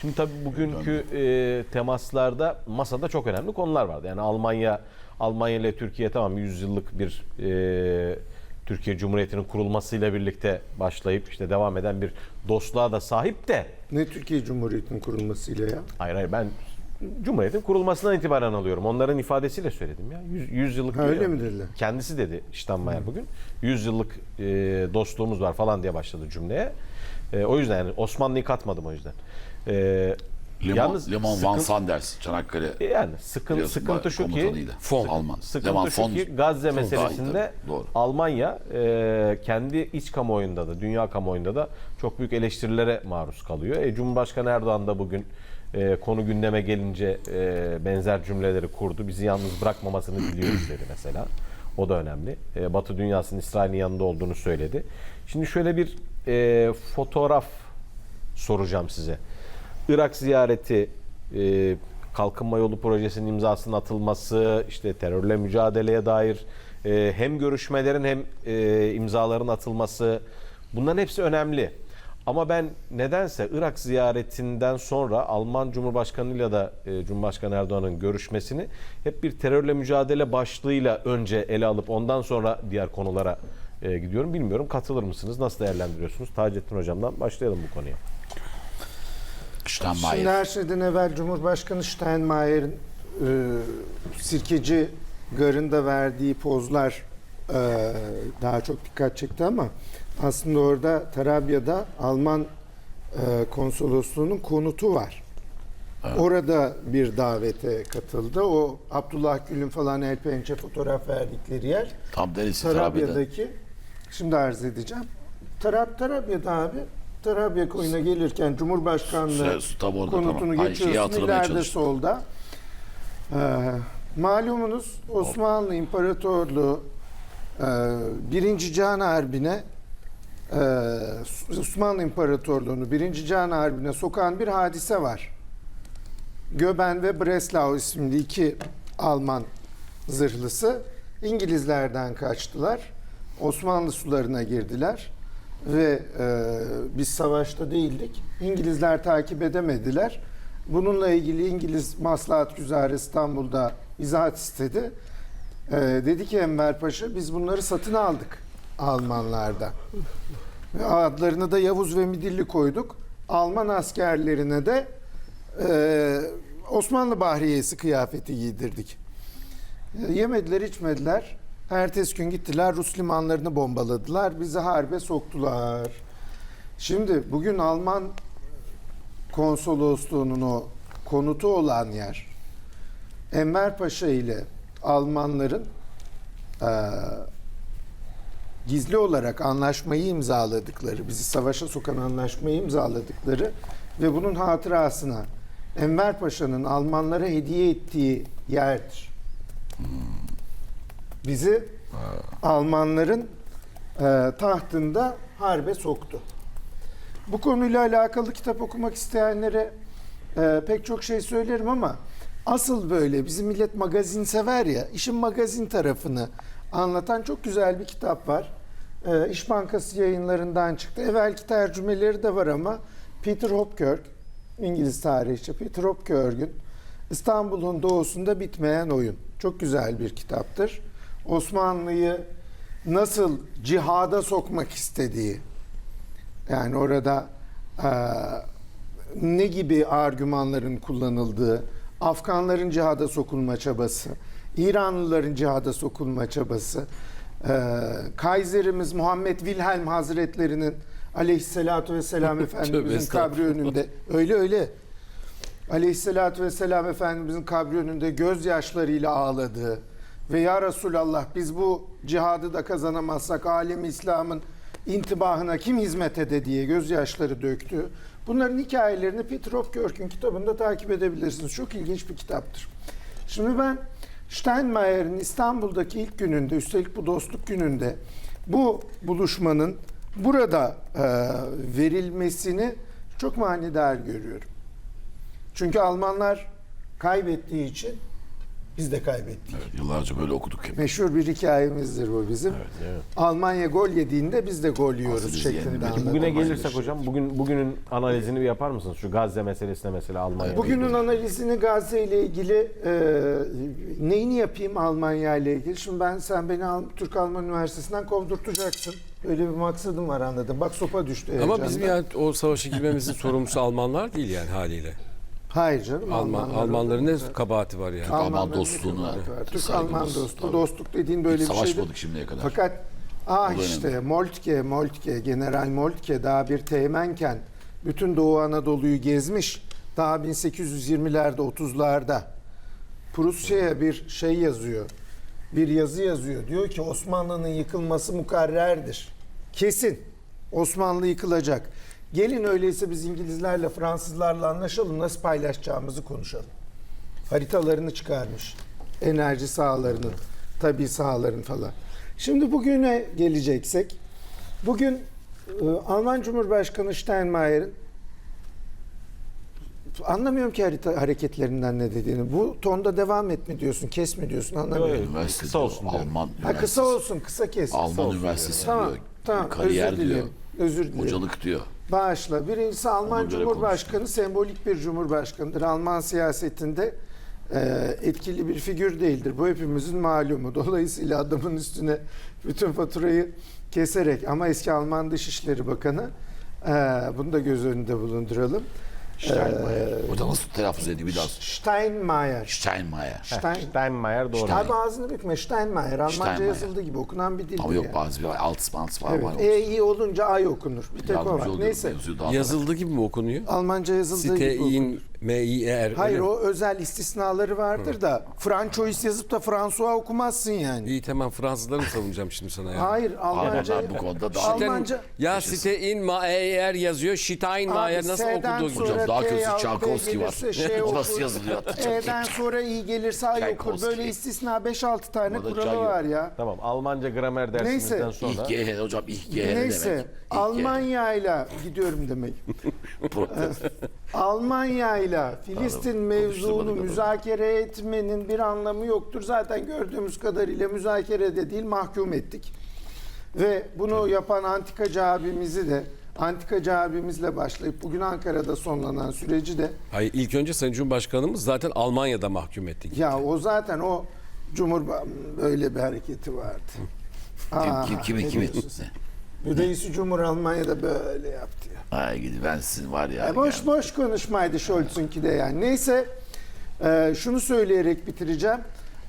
Şimdi tabii bugünkü e, temaslarda masada çok önemli konular vardı. Yani Almanya Almanya ile Türkiye tamam 100 yıllık bir e, Türkiye Cumhuriyeti'nin kurulmasıyla birlikte başlayıp işte devam eden bir dostluğa da sahip de Ne Türkiye Cumhuriyeti'nin kurulmasıyla ya? hayır hayır ben Cumhuriyet'in kurulmasından itibaren alıyorum. Onların ifadesiyle söyledim ya. 100, 100 yıllık Ha, öyle mi dediler? Kendisi dedi Steinmeier bugün. 100 yıllık e, dostluğumuz var falan diye başladı cümleye. E, o yüzden yani Osmanlı'yı katmadım o yüzden. E, Lemon, yalnız Lemon Van sıkın- Sanders Çanakkale yani sıkın, sıkıntı şu ki. Fon. Alman. Sıkıntı Leman şu Fon ki Gazze iyi meselesinde doğru. Almanya e, kendi iç kamuoyunda da dünya kamuoyunda da çok büyük eleştirilere maruz kalıyor. E, Cumhurbaşkanı Erdoğan da bugün e, konu gündeme gelince e, benzer cümleleri kurdu. Bizi yalnız bırakmamasını diliyoruz dedi mesela. O da önemli. E, Batı dünyasının İsrail'in yanında olduğunu söyledi. Şimdi şöyle bir e, fotoğraf soracağım size. Irak ziyareti, e, Kalkınma Yolu Projesi'nin imzasının atılması, işte terörle mücadeleye dair e, hem görüşmelerin hem e, imzaların atılması bunların hepsi önemli. Ama ben nedense Irak ziyaretinden sonra Alman Cumhurbaşkanı'yla da e, Cumhurbaşkanı Erdoğan'ın görüşmesini hep bir terörle mücadele başlığıyla önce ele alıp ondan sonra diğer konulara e, gidiyorum. Bilmiyorum katılır mısınız? Nasıl değerlendiriyorsunuz? Taceddin Hocam'dan başlayalım bu konuya. Steinmeier. Şimdi her şeyden evvel Cumhurbaşkanı Steinmeier'in e, sirkeci garında verdiği pozlar e, daha çok dikkat çekti ama aslında orada Tarabya'da Alman e, konsolosluğunun konutu var. Orada bir davete katıldı. O Abdullah Gül'ün falan el pençe fotoğraf verdikleri yer. Tam derisi Tarabya'da. Tarabya'daki şimdi arz edeceğim. Tarab Tarabya'da abi Tarabya koyuna gelirken Cumhurbaşkanlığı Şey, tam orada, konutunu tamam. Geçiyorsun ileride çalıştım. solda. Ee, malumunuz Osmanlı İmparatorluğu e, Birinci Cihan Harbi'ne e, Osmanlı İmparatorluğu'nu Birinci Cihan Harbi'ne sokan bir hadise var. Göben ve Breslau isimli iki Alman zırhlısı İngilizlerden kaçtılar. Osmanlı sularına girdiler ve e, biz savaşta değildik. İngilizler takip edemediler. Bununla ilgili İngiliz Maslahat Güzarı İstanbul'da izahat istedi. E, dedi ki Enver Paşa biz bunları satın aldık Almanlarda. Ve adlarını da Yavuz ve Midilli koyduk. Alman askerlerine de e, Osmanlı Bahriyesi kıyafeti giydirdik. E, Yemediler, içmediler. Ertesi gün gittiler Rus limanlarını bombaladılar. Bizi harbe soktular. Şimdi bugün Alman konsolosluğunun o konutu olan yer Enver Paşa ile Almanların eee, gizli olarak anlaşmayı imzaladıkları, bizi savaşa sokan anlaşmayı imzaladıkları ve bunun hatırasına Enver Paşa'nın Almanlara hediye ettiği yerdir. Bizi Almanların e, tahtında harbe soktu. Bu konuyla alakalı kitap okumak isteyenlere e, pek çok şey söylerim ama asıl böyle bizim millet magazin sever ya işin magazin tarafını anlatan çok güzel bir kitap var. E, İş Bankası yayınlarından çıktı. Evvelki tercümeleri de var ama Peter Hopkirk İngiliz tarihçi Peter Hopkirk'ün İstanbul'un doğusunda bitmeyen oyun. Çok güzel bir kitaptır. Osmanlı'yı nasıl cihada sokmak istediği, yani orada eee, ne gibi argümanların kullanıldığı, Afganların cihada sokulma çabası, İranlıların cihada sokulma çabası, eee Kaiserimiz Muhammed Wilhelm Hazretlerinin aleyhissalatu vesselam Efendimizin kabri önünde öyle öyle aleyhissalatu vesselam Efendimizin kabri önünde gözyaşlarıyla ağladığı ve ya Resulallah biz bu cihadı da kazanamazsak alem İslam'ın intibahına kim hizmet ede diye gözyaşları döktü. Bunların hikayelerini Peter Hopkirk'ün kitabında takip edebilirsiniz. Çok ilginç bir kitaptır. Şimdi ben Steinmeier'in İstanbul'daki ilk gününde, üstelik bu dostluk gününde bu buluşmanın burada e, verilmesini çok manidar görüyorum. Çünkü Almanlar kaybettiği için Biz de kaybettik. Evet, yıllarca böyle okuduk hep. Meşhur bir hikayemizdir bu bizim. evet. Almanya gol yediğinde biz de gol yiyoruz biz şeklinde anladım. Bugüne gelirsek hocam bugün bugünün analizini bir yapar mısınız? Şu Gazze meselesine mesela Almanya. Bugünün analizini Gazze ile ilgili e, yapayım Almanya ile ilgili? Şimdi ben sen beni Al- Türk Alman Üniversitesi'nden kovdurtacaksın. Öyle bir maksadım var anladım. Bak sopa düştü Ama bizim yani o savaşa girmemizin sorumlusu Almanlar değil yani haliyle. Hayır canım. Alman, Almanlar Almanların ne kabahati var yani. Alman Almanların dostluğuna kabahati var? Türk Alman dostluğu. tabii. Dostluk dediğin böyle bir şey. Savaşmadık şimdiye kadar. Fakat ah işte önemli. Moltke, Moltke, General Moltke daha bir teğmenken bütün Doğu Anadolu'yu gezmiş. Daha 1820'lerde, 30'larda Prusya'ya bir şey yazıyor. Bir yazı yazıyor. Diyor ki Osmanlı'nın yıkılması mukarrerdir. Kesin. Osmanlı yıkılacak. Gelin öyleyse biz İngilizlerle, Fransızlarla anlaşalım. Nasıl paylaşacağımızı konuşalım. Haritalarını çıkarmış. Enerji sahalarının, tabi sahaların falan. Şimdi bugüne geleceksek. Bugün e, Alman Cumhurbaşkanı Steinmeier'in anlamıyorum ki harita hareketlerinden ne dediğini. Bu tonda devam et mi diyorsun, kes mi diyorsun anlamıyorum. Üniversite Kısa diyor, olsun diyorum. Alman Ha, üniversitesi. kısa olsun, kısa kes. Alman Kısa olsun. üniversitesi Tamam, diyor. tamam. Kariyer özür diyor. dilerim. Özür dilerim. Hocalık diyor. Bağışla. Birincisi Alman göre Cumhurbaşkanı sembolik bir cumhurbaşkanıdır. Alman siyasetinde e, etkili bir figür değildir. Bu hepimizin malumu. Dolayısıyla adamın üstüne bütün faturayı keserek ama eski Alman Dışişleri Bakanı e, bunu da göz önünde bulunduralım. Steinmeier. Hoca nasıl telaffuz ediyor bir daha? Steinmeier. Steinmeier. Stein, Steinmeier doğru. Abi ağzını bükme. Steinmeier. Almanca Steinmeier. yazıldığı gibi okunan bir dil. Ama yok bazı bir alt mans var. Evet. var. E iyi olunca ay okunur. Bir tek o var. Neyse. Yazıldığı gibi mi okunuyor? Almanca yazıldığı gibi okunur. Sitein, M-I-E-R. Hayır o özel istisnaları vardır da Francois yazıp da François okumazsın yani. İyi tamam Fransızları mı savunacağım şimdi sana ya? Hayır Almanca Almanlar bu konuda daha- Almanca Ya Sitein, M-I-E-R yazıyor. Steinmeier Abi, nasıl S'den okuduğu sonra Hocam daha T kötüsü yahut var. gelirse şey O nasıl okur. yazılıyor? E'den sonra iyi gelirse ay okur. Çaykovski. Böyle istisna 5-6 tane Burada kuralı yok. var ya. Tamam Almanca gramer dersimizden Neyse. sonra. İlk G hocam Neyse demek? İlk G. Almanya ile gidiyorum demek. Protest. Almanya ile Filistin mevzunu konuşturmadık müzakere etmenin bir anlamı yoktur. Zaten gördüğümüz kadarıyla müzakere de değil mahkum ettik. Ve bunu yapan antikacı abimizi de antikacı abimizle başlayıp bugün Ankara'da sonlanan süreci de Hayır ilk önce Sayın Cumhurbaşkanımız zaten Almanya'da mahkum etti. ya o zaten o Cumhur böyle bir hareketi vardı. Aa, Kim, kim, kimin, ne kimin? diyorsun sen? Reisi Cumhur Almanya'da böyle yaptı ya. Ay gidi ben sizin var ya. E boş yani. boş konuşmaydı Scholz'unki de yani. Neyse e, şunu söyleyerek bitireceğim.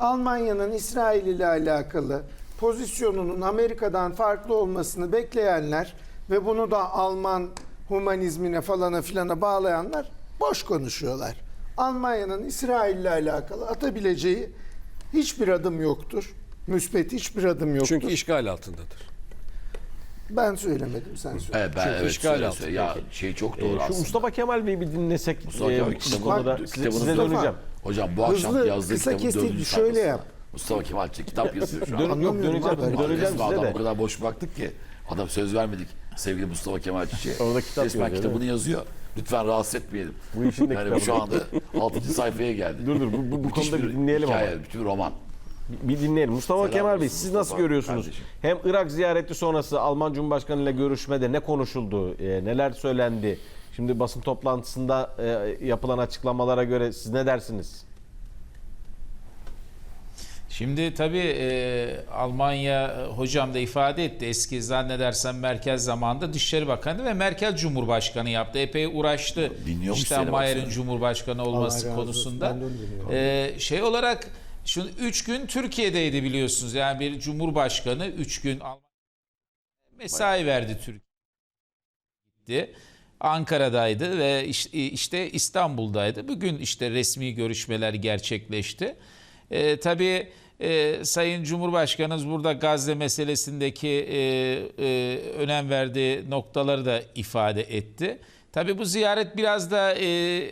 Almanya'nın İsrail ile alakalı pozisyonunun Amerika'dan farklı olmasını bekleyenler ve bunu da Alman humanizmine falana filana bağlayanlar boş konuşuyorlar. Almanya'nın İsrail ile alakalı atabileceği hiçbir adım yoktur. Müspet hiçbir adım yoktur. Çünkü işgal altındadır. Ben söylemedim sen söyle. Evet, ben Çünkü evet, işgal söyle, altı. söyle. Ya şey çok doğru Ee, şu aslında. Mustafa Kemal Bey'i bir dinlesek Mustafa e, Kemal bu kitabını- konuda kitabını- size, size döneceğim. Hocam bu akşam Hızlı, yazdığı kısa kitabın kestik, dördüncü şöyle sayfası. yap. Mustafa Kemal kitap yazıyor şu an. Dön, yok Anlamıyorum döneceğim, abi. döneceğim Resmi size adam de. o kadar boş bıraktık ki. Adam söz vermedik. Sevgili Mustafa Kemal Çiçek. Orada kitap Resmen yazıyor, kitabını yazıyor. Lütfen rahatsız etmeyelim. Bu işin de yani bu şu anda 6. sayfaya geldi. Dur, dur, bu- bu- bu Müthiş konuda bir bir dinleyelim hikaye, ama. Bütün roman. Bir dinleyelim. Mustafa Selam Kemal Bey siz Mustafa nasıl görüyorsunuz? kardeşim. Hem Irak ziyareti sonrası Alman Cumhurbaşkanı ile görüşmede ne konuşuldu? e, neler söylendi? Şimdi basın toplantısında e, yapılan açıklamalara göre siz ne dersiniz? Şimdi tabii e, Almanya e, hocam da ifade etti. Eski zannedersem Merkel zamanında Dışişleri Bakanı ve Merkel Cumhurbaşkanı yaptı. Epey uğraştı. Dinliyormuş baksana. Cumhurbaşkanı olması konusunda. E, şey olarak şu 3 gün Türkiye'deydi biliyorsunuz. Yani bir Cumhurbaşkanı 3 gün mesai verdi Türkiye gitti. Ankara'daydı ve iş- işte İstanbul'daydı. Bugün işte resmi görüşmeler gerçekleşti. Ee, tabii e, Sayın Cumhurbaşkanımız burada Gazze meselesindeki e, e, önem verdiği noktaları da ifade etti. Tabii bu ziyaret biraz da e,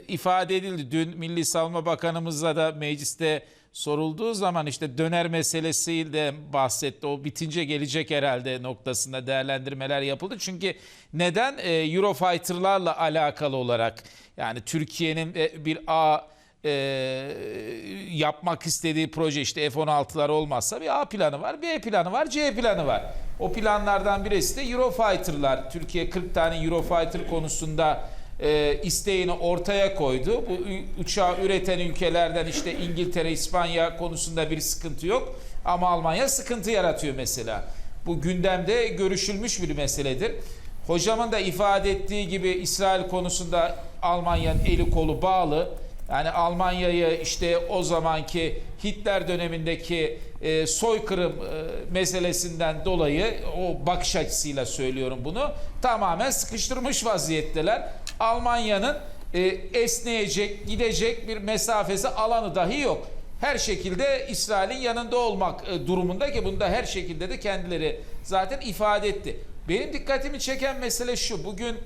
ifade edildi. Dün Milli Savunma Bakanımızla da mecliste sorulduğu zaman işte döner meselesiyle bahsetti. O bitince gelecek herhalde noktasında değerlendirmeler yapıldı. Çünkü neden? Ee, Eurofighter'larla alakalı olarak yani Türkiye'nin e, bir A e, yapmak istediği proje işte F-16'lar olmazsa bir A planı var, B planı var, C planı var. O planlardan birisi de Eurofighter'lar. Türkiye 40 tane Eurofighter konusunda e, isteğini ortaya koydu. Bu uçağı üreten ülkelerden işte İngiltere, İspanya konusunda bir sıkıntı yok. Ama Almanya sıkıntı yaratıyor mesela. Bu gündemde görüşülmüş bir meseledir. Hocamın da ifade ettiği gibi İsrail konusunda Almanya'nın eli kolu bağlı. Yani Almanya'yı işte o zamanki Hitler dönemindeki e, soykırım e, meselesinden dolayı o bakış açısıyla söylüyorum bunu. Tamamen sıkıştırmış vaziyetteler. Almanya'nın e, esneyecek, gidecek bir mesafesi alanı dahi yok. Her şekilde İsrail'in yanında olmak e, durumunda ki bunu da her şekilde de kendileri zaten ifade etti. Benim dikkatimi çeken mesele şu. Bugün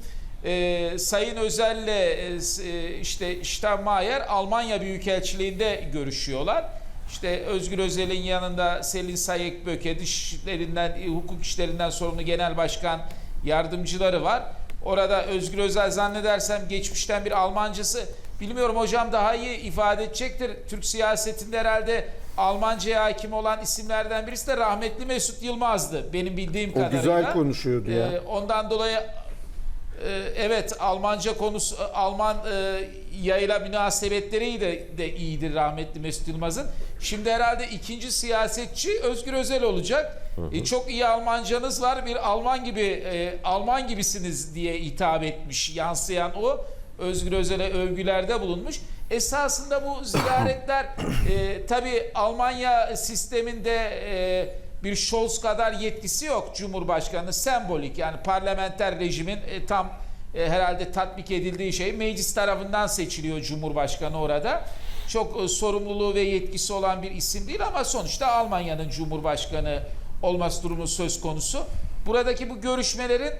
e, Sayın Özel'le e, e, işte Steinmeier Almanya Büyükelçiliğinde görüşüyorlar. İşte Özgür Özel'in yanında Selin Sayekböke dışişlerinden, e, hukuk işlerinden sorumlu genel başkan yardımcıları var. Orada Özgür Özel zannedersem geçmişten bir Almancısı bilmiyorum hocam daha iyi ifade edecektir. Türk siyasetinde herhalde Almanca'ya hakim olan isimlerden birisi de rahmetli Mesut Yılmaz'dı benim bildiğim O kadarıyla. güzel konuşuyordu ya. Ee, ondan dolayı e, evet Almanca konusu Alman e, yayla münasebetleri de, de iyidir rahmetli Mesut Yılmaz'ın. Şimdi herhalde ikinci siyasetçi Özgür Özel olacak. E, çok iyi Almancanız var. Bir Alman gibi e, Alman gibisiniz diye hitap etmiş. Yansıyan o. Özgür Özel'e övgülerde bulunmuş. Esasında bu ziyaretler e, tabi Almanya sisteminde e, bir Scholz kadar yetkisi yok Cumhurbaşkanı sembolik yani parlamenter rejimin e, tam e, herhalde tatbik edildiği şey meclis tarafından seçiliyor Cumhurbaşkanı orada. Çok e, sorumluluğu ve yetkisi olan bir isim değil ama sonuçta Almanya'nın Cumhurbaşkanı olması durumu söz konusu. Buradaki bu görüşmelerin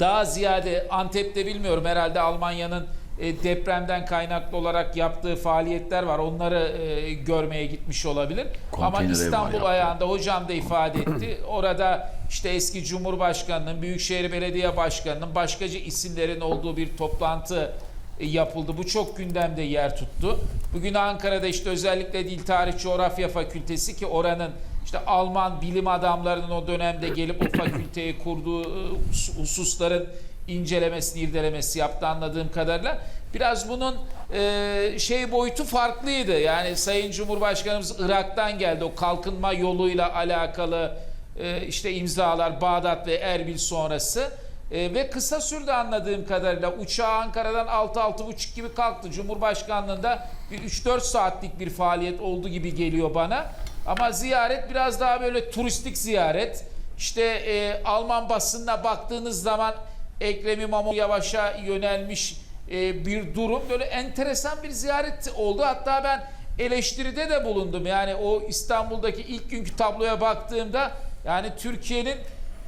daha ziyade Antep'te bilmiyorum herhalde Almanya'nın e, depremden kaynaklı olarak yaptığı faaliyetler var. Onları e, görmeye gitmiş olabilir. Ama Konteyner var İstanbul ayağında hocam da ifade etti. Orada işte eski Cumhurbaşkanı'nın, Büyükşehir Belediye Başkanı'nın başkacı isimlerin olduğu bir toplantı e, yapıldı. Bu çok gündemde yer tuttu. Bugün Ankara'da işte özellikle Dil Tarih Coğrafya Fakültesi ki oranın işte Alman bilim adamlarının o dönemde gelip o fakülteyi kurduğu e, hus- hususların incelemesini, irdelemesi yaptı anladığım kadarıyla. Biraz bunun e, şey boyutu farklıydı. Yani Sayın Cumhurbaşkanımız Irak'tan geldi. O kalkınma yoluyla alakalı e, işte imzalar Bağdat ve Erbil sonrası. E, ve kısa sürdü anladığım kadarıyla. Uçağı Ankara'dan 6-6.30 gibi kalktı. Cumhurbaşkanlığında bir 3-4 saatlik bir faaliyet oldu gibi geliyor bana. Ama ziyaret biraz daha böyle turistik ziyaret. İşte e, Alman basınına baktığınız zaman Ekrem İmamoğlu Yavaş'a yönelmiş e, bir durum. Böyle enteresan bir ziyaret oldu. Hatta ben eleştiride de bulundum. Yani o İstanbul'daki ilk günkü tabloya baktığımda yani Türkiye'nin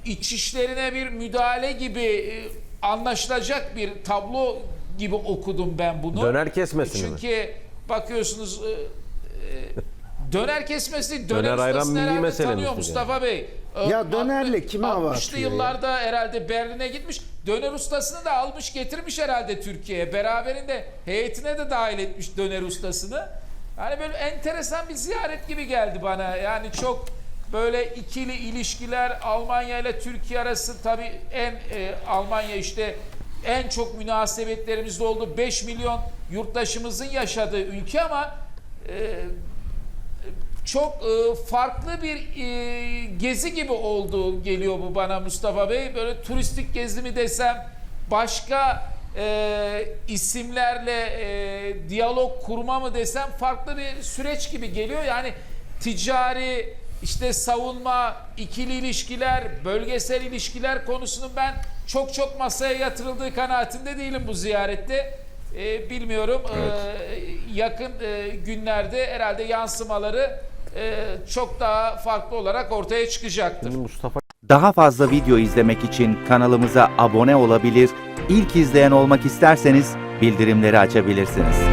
iç işlerine bir müdahale gibi e, anlaşılacak bir tablo gibi okudum ben bunu. Döner kesmesini mi? Çünkü bakıyorsunuz e, e, döner kesmesi döner, Döner ayran milli meselemiz tanıyor. Mustafa Bey. E, Ya dönerle kime hava 60'lı atıyor ya? yıllarda herhalde Berlin'e gitmiş. Döner ustasını da almış getirmiş herhalde Türkiye'ye. Beraberinde heyetine de dahil etmiş döner ustasını. Yani böyle enteresan bir ziyaret gibi geldi bana. Yani çok böyle ikili ilişkiler Almanya ile Türkiye arası tabii en e, Almanya işte en çok münasebetlerimizde oldu. 5 milyon yurttaşımızın yaşadığı ülke ama e, çok e, farklı bir e, gezi gibi oldu geliyor bu bana Mustafa Bey. Böyle turistik gezi mi desem başka e, isimlerle e, diyalog kurma mı desem farklı bir süreç gibi geliyor. Yani ticari işte savunma, ikili ilişkiler, bölgesel ilişkiler konusunun ben çok çok masaya yatırıldığı kanaatinde değilim bu ziyarette. E, bilmiyorum e, yakın e, günlerde herhalde yansımaları çok daha farklı olarak ortaya çıkacaktır. Mustafa Daha fazla video izlemek için kanalımıza abone olabilir, ilk izleyen olmak isterseniz bildirimleri açabilirsiniz.